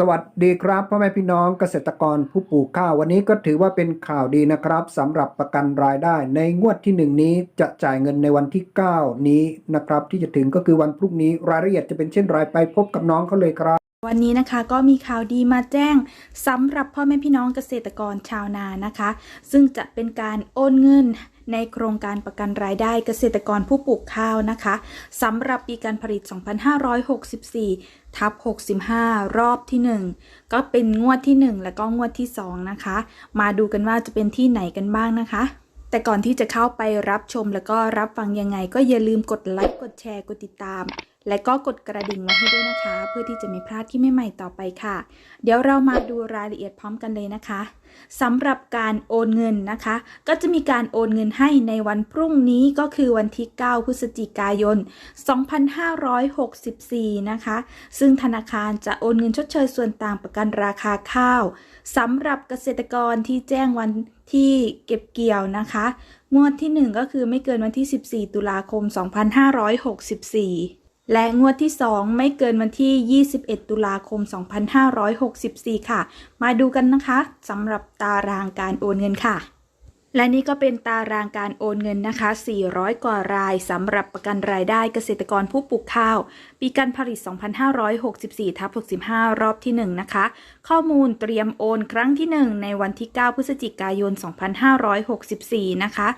สวัสดีครับพ่อแม่พี่น้องเกษตรกรผู้ปลูกข้าววันนี้ก็ถือว่าเป็นข่าวดีนะครับสำหรับประกันรายได้ ในงวดที่ 1 นี้จะจ่ายเงินในวันที่ 9 นี้นะครับ ที่จะถึงก็คือวันพรุ่งนี้รายละเอียดจะเป็นเช่นไรไปพบกับน้องเขาเลยครับ วันนี้นะคะก็มีข่าวดีมาแจ้งสำหรับพ่อแม่พี่น้องเกษตรกรชาวนานะคะ ซึ่งจะเป็นการโอนเงิน ในโครงการประกันรายได้เกษตรกรผู้ปลูกข้าวนะคะสำหรับปีการผลิต 2564 ทับ 65 รอบที่ 1 ก็เป็นงวดที่ 1 และก็งวดที่ 2 นะคะ มาดูกันว่าจะเป็นที่ไหนกันบ้างนะคะแต่ก่อนที่จะเข้าไปรับชมแล้วก็รับฟังยังไง ก็อย่าลืมกดไลค์กดแชร์กดติดตาม และก็กดกระดิ่งไว้ให้ด้วยนะคะ เพื่อที่จะไม่พลาดที่ใหม่ๆต่อไปค่ะ เดี๋ยวเรามาดูรายละเอียดพร้อมกันเลยนะคะสำหรับการโอนเงินนะคะ ก็จะมีการโอนเงินให้ในวันพรุ่งนี้ก็คือวันที่ 9 พฤศจิกายน 2564 นะคะ ซึ่งธนาคารจะโอนเงินชดเชยส่วนต่างประกันราคาข้าวสำหรับเกษตรกรที่แจ้งวันที่เก็บเกี่ยวนะคะ งวดที่ 1 ก็คือไม่เกินวันที่ 14 ตุลาคม 2564 และงวดที่ 2 ไม่เกินวันที่ 21 ตุลาคม 2564 ค่ะ มาดูกันนะคะสำหรับตารางการโอนเงินค่ะ และนี่ก็เป็นตารางการโอนเงินนะคะ 400 กว่ารายสำหรับประกันรายได้เกษตรกรผู้ปลูกข้าว ปีการผลิต 2564ทับ65 รอบที่ 1 นะคะ ข้อมูลเตรียมโอนครั้งที่ 1 ในวันที่ 9 พฤศจิกายน 2564 นะคะ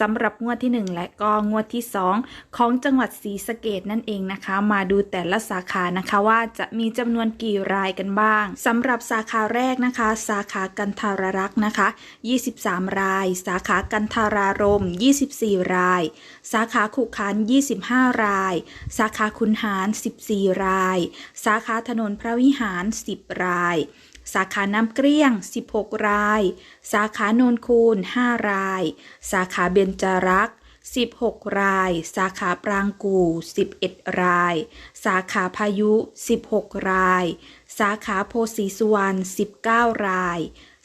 สำหรับงวดที่ 1 และก็งวดที่ 2 ของจังหวัดศรีสะเกดนั่นเองนะคะ มาดูแต่ละสาขานะคะว่าจะมีจำนวนกี่รายกันบ้างสำหรับสาขาแรกนะคะ สาขากันทารรักษ์นะคะ 23 รายสาขากันทารารม 24 ราย สาขาขุขัน 25 ราย สาขาคุนหาร 14 ราย สาขาถนนพระวิหาร 10 ราย สาขาน้ำเกลี้ยง 16 ราย สาขาโนนคูน 5 ราย สาขาเบญจรักษ์16 ราย สาขาปรางกู 11 ราย สาขาพายุ 16 ราย สาขาโพสีสุวรรณ 19 ราย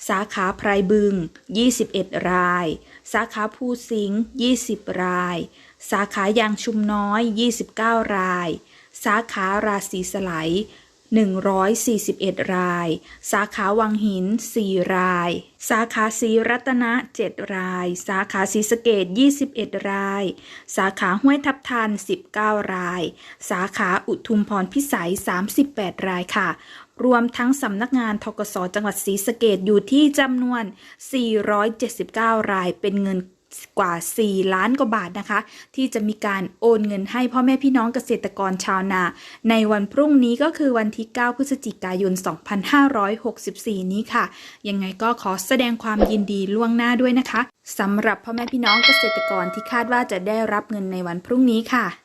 สาขาไพรบึง 21 ราย สาขาภูสิงห์20 ราย สาขายางชุมน้อย 29 ราย สาขาราศีสไล 141 ราย สาขาวังหิน 4 ราย สาขาศรีรัตนะ 7 ราย สาขาศรีสะเกด21 ราย สาขาห้วยทับทัน 19 ราย สาขาอุทุมพรพิสัย 38 รายค่ะ รวมทั้งสำนักงานทกสจังหวัดศรีสะเกดอยู่ที่จำนวน 479 รายเป็นเงิน กว่า 4 ล้านกว่าบาทนะคะ ที่จะมีการโอนเงินให้พ่อแม่พี่น้องเกษตรกรชาวนา ในวันพรุ่งนี้ก็คือวันที่ 9 พฤศจิกายน 2564 นี้ค่ะ ยังไงก็ขอแสดงความยินดีล่วงหน้าด้วยนะคะสำหรับพ่อแม่พี่น้องเกษตรกรที่คาดว่าจะได้รับเงินในวันพรุ่งนี้ค่ะ